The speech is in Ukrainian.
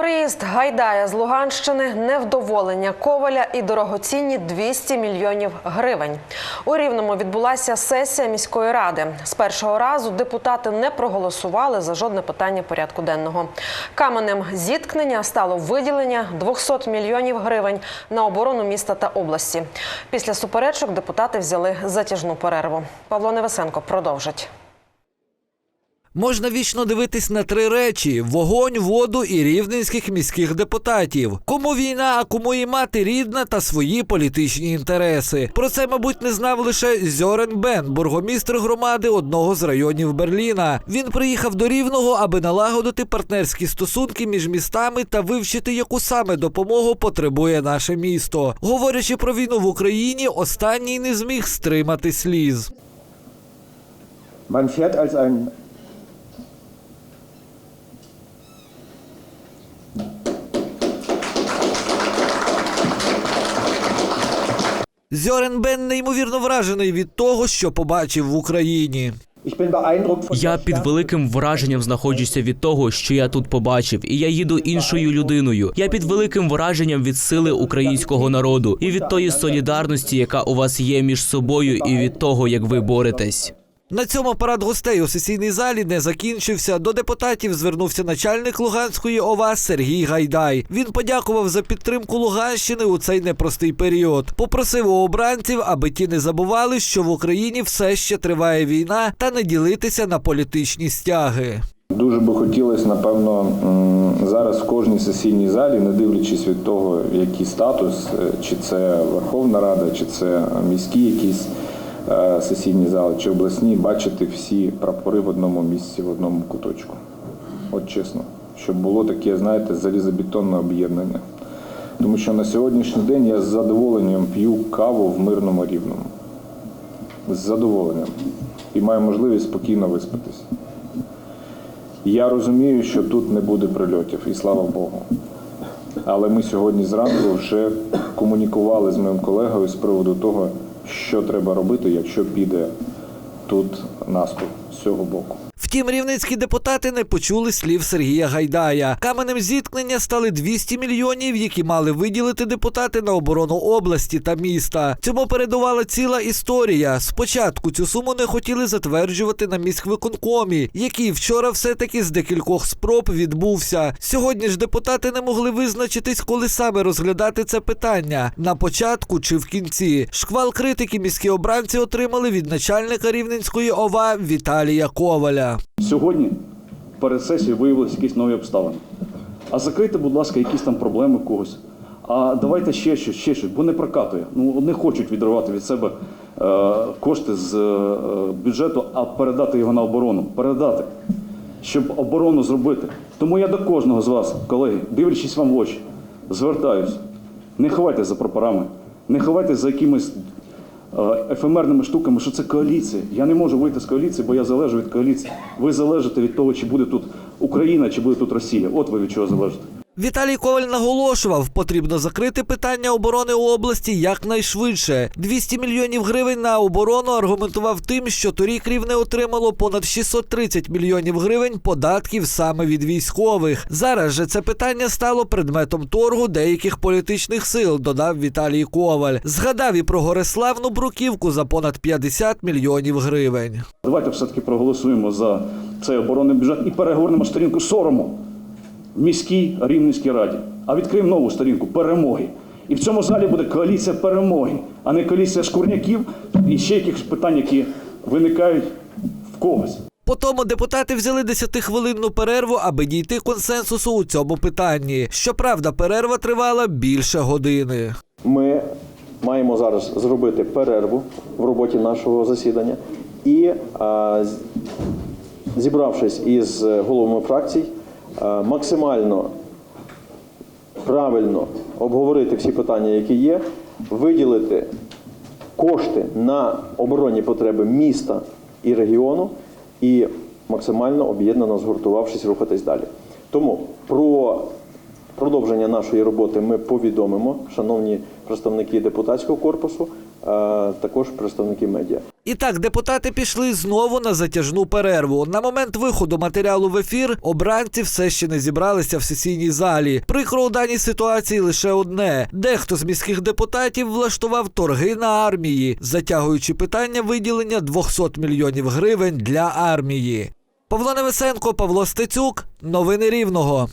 Приїзд Гайдая з Луганщини, невдоволення Коваля і дорогоцінні 200 мільйонів гривень. У Рівному відбулася сесія міської ради. З першого разу депутати не проголосували за жодне питання порядку денного. Каменем зіткнення стало виділення 200 мільйонів гривень на оборону міста та області. Після суперечок депутати взяли затяжну перерву. Павло Невесенко продовжить. Можна вічно дивитись на три речі: вогонь, воду і рівненських міських депутатів. Кому війна, а кому і мати рідна та свої політичні інтереси. Про це, мабуть, не знав лише Зьорен Бен, бургомістр громади одного з районів Берліна. Він приїхав до Рівного, аби налагодити партнерські стосунки між містами та вивчити, яку саме допомогу потребує наше місто. Говорячи про війну в Україні, останній не зміг стримати сліз. Man fährt als ein Зьорен Бен неймовірно вражений від того, що побачив в Україні. Я під великим враженням знаходжуся від того, що я тут побачив, і я їду іншою людиною. Я під великим враженням від сили українського народу і від тої солідарності, яка у вас є між собою, і від того, як ви боретесь. На цьому парад гостей у сесійній залі не закінчився. До депутатів звернувся начальник Луганської ОВА Сергій Гайдай. Він подякував за підтримку Луганщини у цей непростий період. Попросив у обранців, аби ті не забували, що в Україні все ще триває війна, та не ділитися на політичні стяги. Дуже би хотілося, напевно, зараз в кожній сесійній залі, не дивлячись від того, який статус, е, чи це Верховна Рада, чи це міські якісь сесійні зали, чи обласні, бачити всі прапори в одному місці, в одному куточку. От чесно, щоб було таке, знаєте, залізобетонне об'єднання. Тому що на сьогоднішній день я з задоволенням п'ю каву в мирному рівному. З задоволенням. І маю можливість спокійно виспатись. Я розумію, що тут не буде прильотів, і слава Богу. Але ми сьогодні зранку вже комунікували з моїм колегою з приводу того, що треба робити, якщо піде тут наступ з цього боку. Втім, рівненські депутати не почули слів Сергія Гайдая. Каменем зіткнення стали 200 мільйонів, які мали виділити депутати на оборону області та міста. Цьому передувала ціла історія. Спочатку цю суму не хотіли затверджувати на міськвиконкомі, який вчора все-таки з декількох спроб відбувся. Сьогодні ж депутати не могли визначитись, коли саме розглядати це питання на початку чи в кінці. Шквал критики міські обранці отримали від начальника рівненської ОВА Віталія Коваля. Сьогодні перед сесією виявилися якісь нові обставини. А закрийте, будь ласка, якісь там проблеми когось. А давайте ще щось, ще щось, бо не прокатує. Ну не хочуть відривати від себе е, кошти з е, бюджету, а передати його на оборону. Передати, щоб оборону зробити. Тому я до кожного з вас, колеги, дивлячись вам в очі, звертаюсь. Не ховайте за прапорами, не ховайте за якимись ефемерними штуками, що це коаліція. Я не можу вийти з коаліції, бо я залежу від коаліції. Ви залежите від того, чи буде тут Україна, чи буде тут Росія. От ви від чого залежите. Віталій Коваль наголошував, потрібно закрити питання оборони області якнайшвидше. 200 мільйонів гривень на оборону аргументував тим, що торік рівне отримало понад 630 мільйонів гривень податків саме від військових. Зараз же це питання стало предметом торгу деяких політичних сил, додав Віталій Коваль. Згадав і про Гориславну бруківку за понад 50 мільйонів гривень. Давайте все-таки проголосуємо за цей оборонний бюджет і перегорнемо сторінку сорому міській Рівненській раді. А відкриємо нову сторінку перемоги. І в цьому залі буде коаліція перемоги, а не коаліція шкурняків і ще якихось питань, які виникають в когось. Потому депутати взяли 10-хвилинну перерву, аби дійти консенсусу у цьому питанні. Щоправда, перерва тривала більше години. Ми маємо зараз зробити перерву в роботі нашого засідання і, а, зібравшись із головами фракцій, максимально правильно обговорити всі питання, які є, виділити кошти на оборонні потреби міста і регіону, і максимально об'єднано згуртувавшись, рухатись далі. Тому про продовження нашої роботи ми повідомимо, шановні представники депутатського корпусу, також представники медіа. І так, депутати пішли знову на затяжну перерву. На момент виходу матеріалу в ефір обранці все ще не зібралися в сесійній залі. Прикро у даній ситуації лише одне: дехто з міських депутатів влаштував торги на армії, затягуючи питання виділення 200 мільйонів гривень для армії. Павло Невесенко, Павло Стецюк, новини Рівного.